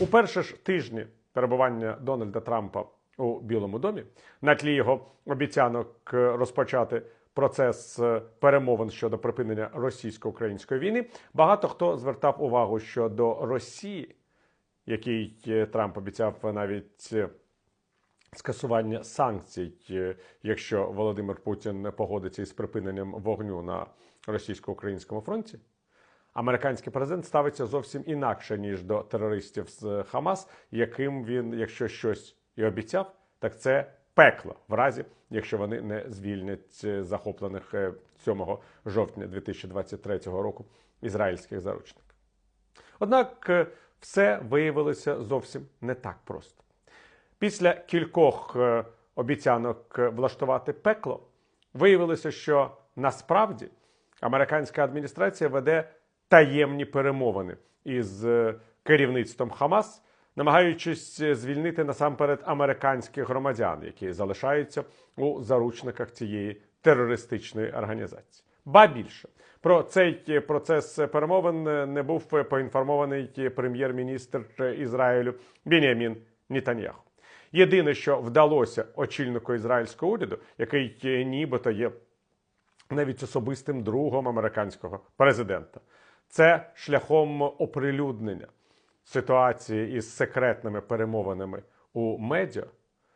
У перші ж тижні перебування Дональда Трампа у Білому домі на тлі його обіцянок розпочати процес е, перемовин щодо припинення російсько-української війни, багато хто звертав увагу, що до Росії, який е, Трамп обіцяв навіть е, скасування санкцій, якщо Володимир Путін погодиться із припиненням вогню на російсько-українському фронті. Американський президент ставиться зовсім інакше ніж до терористів з Хамас, яким він, якщо щось і обіцяв, так це пекло в разі, якщо вони не звільнять е, захоплених е, 7 жовтня 2023 року ізраїльських заручників. Однак е, все виявилося зовсім не так просто. Після кількох е, обіцянок е, влаштувати пекло, виявилося, що насправді американська адміністрація веде таємні перемовини із е, керівництвом Хамас, намагаючись е, звільнити насамперед американських громадян, які залишаються у заручниках цієї терористичної організації. Ба більше про цей е, процес перемовин не був поінформований прем'єр-міністр Ізраїлю Бінямін Нітаньяху. Єдине, що вдалося очільнику ізраїльського уряду, який нібито є навіть особистим другом американського президента, це шляхом оприлюднення ситуації із секретними перемовинами у медіа,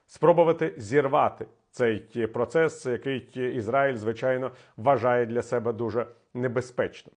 спробувати зірвати цей процес, який Ізраїль, звичайно, вважає для себе дуже небезпечним.